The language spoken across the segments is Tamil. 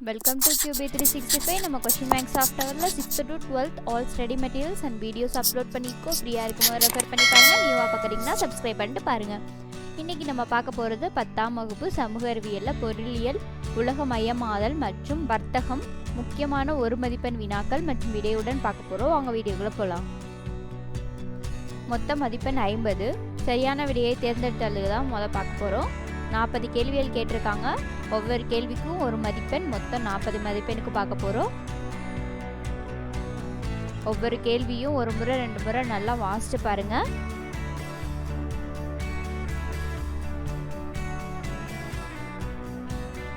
Welcome to QB three sixty five நம்ம கொஷின் பேங்க் சாஃப்ட்வேரில் sixth to twelfth all study materials and videos upload பண்ணிக்கோ. ஃப்ரீயாக இருக்கும்போது ரெஃபர் பண்ணி பாருங்கள் நியூவாக பார்க்குறீங்கன்னா சப்ஸ்கிரைப் பண்ணிட்டு பாருங்கள் இன்றைக்கி நம்ம பார்க்க போகிறது பத்தாம் வகுப்பு சமூக அறிவியலில் பொருளியல் உலகமயமாதல் மற்றும் வர்த்தகம் முக்கியமான ஒரு மதிப்பெண் வினாக்கள் மற்றும் விடையுடன் பார்க்க போகிறோம் அவங்க வீடியோக்குள்ளே போகலாம் மொத்த மதிப்பெண் ஐம்பது. சரியான விடையை தேர்ந்தெடுத்ததுக்கு தான் முதல் பார்க்க போகிறோம் நாற்பது கேள்விகள் கேட்டிருக்காங்க. ஒவ்வொரு கேள்விக்கும் ஒரு மதிப்பெண் மொத்தம் நாற்பது மதிப்பெண்ணுக்கு பார்க்க போகிறோம் ஒவ்வொரு கேள்வியும் ஒரு முறை ரெண்டு முறை நல்லா வாசிச்சு பாருங்க.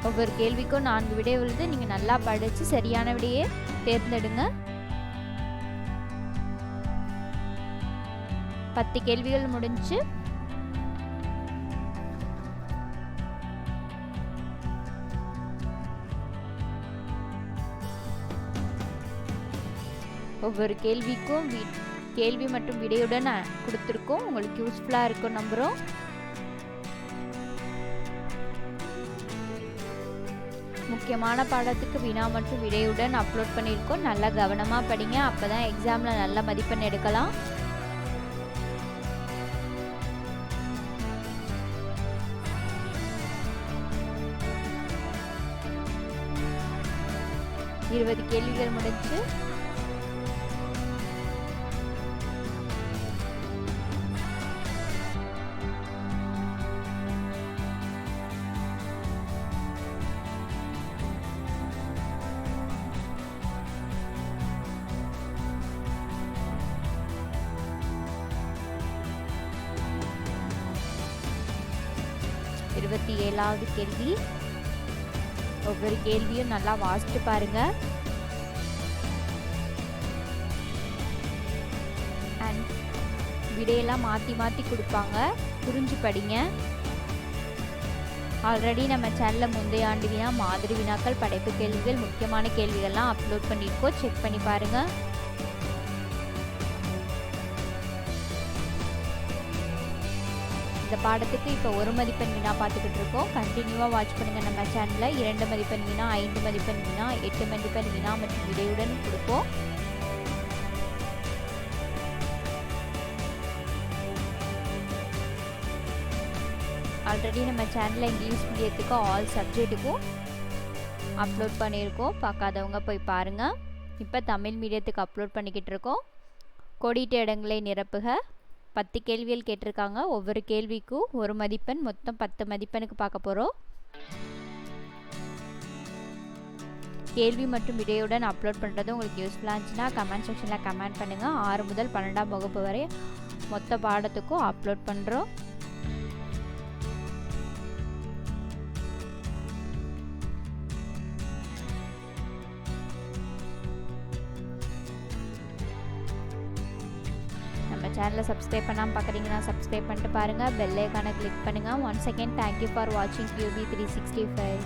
ஒவ்வொரு கேள்விக்கும் நான்கு விடை உள்ளது. நீங்கள் நல்லா படித்து சரியான விடையை தேர்ந்தெடுங்க. பத்து கேள்விகள் முடிஞ்சு ஒவ்வொரு கேள்விக்கும் வி கேள்வி மற்றும் விடையுடன் கொடுத்துருக்கோம். உங்களுக்கு யூஸ்ஃபுல்லாக இருக்கும் நம்புகிறோம் முக்கியமான பாடத்துக்கு வினா மற்றும் விடையுடன் அப்லோட் பண்ணியிருக்கோம். நல்லா கவனமாக படிங்க. அப்போ தான் எக்ஸாமில் நல்ல மதிப்பெண் எடுக்கலாம். இருபது கேள்விகள் முடிஞ்சு இருபத்தி ஏழாவது கேள்வி. ஒவ்வொரு கேள்வியும் நல்லா வாசித்து பாருங்க. அண்ட் விடையெல்லாம் மாற்றி மாற்றி கொடுப்பாங்க. புரிஞ்சு படிங்க. ஆல்ரெடி நம்ம சேனலில் முந்தைய ஆண்டு வினா மாதிரி வினாக்கள் படைப்பு கேள்விகள் முக்கியமான கேள்விகள்லாம் அப்லோட் பண்ணியிருக்கோம். செக் பண்ணி பாருங்கள் இந்த பாடத்துக்கு இப்போ ஒரு மதிப்பெண் வினா பார்த்துக்கிட்டு இருக்கோம். கண்டினியூவாக வாட்ச் பண்ணுங்கள் நம்ம சேனலில் இரண்டு மதிப்பெண் வினா ஐந்து மதிப்பெண் வினா எட்டு மதிப்பெண் வினா மற்றும் விடையுடன் கொடுப்போம். ஆல்ரெடி நம்ம சேனலில் இங்கிலீஷ் மீடியத்துக்கும் ஆல் சப்ஜெக்ட்டுக்கும் அப்லோட் பண்ணியிருக்கோம். பார்க்காதவங்க போய் பாருங்கள் இப்போ தமிழ் மீடியத்துக்கு அப்லோட் பண்ணிக்கிட்டு இருக்கோம். கொடிட்ட இடங்களை நிரப்புக. பத்து கேள்விகள் கேட்டிருக்காங்க. ஒவ்வொரு கேள்விக்கும் ஒரு மதிப்பெண் மொத்தம் பத்து மதிப்பெண்ணுக்கு பார்க்க போகிறோம் கேள்வி மற்றும் விடையுடன் அப்லோட் பண்ணுறது உங்களுக்கு யூஸ்ஃபுல்லாக இருந்துச்சுன்னா கமெண்ட் செக்ஷனில் கமெண்ட் பண்ணுங்கள் ஆறு முதல் பன்னெண்டாம் வகுப்பு வரை மொத்த பாடத்துக்கும் அப்லோட் பண்ணுறோம் சேனலை சப்ஸ்கிரைப் பண்ணாமல் பார்க்குறீங்கன்னா சப்ஸ்கிரைப் பண்ணிட்டு பாருங்கள் பெல்லைக்கான கிளிக் பண்ணுங்கள் one second thank you for வாட்சிங் கியூபி த்ரீ சிக்ஸ்டி ஃபைவ்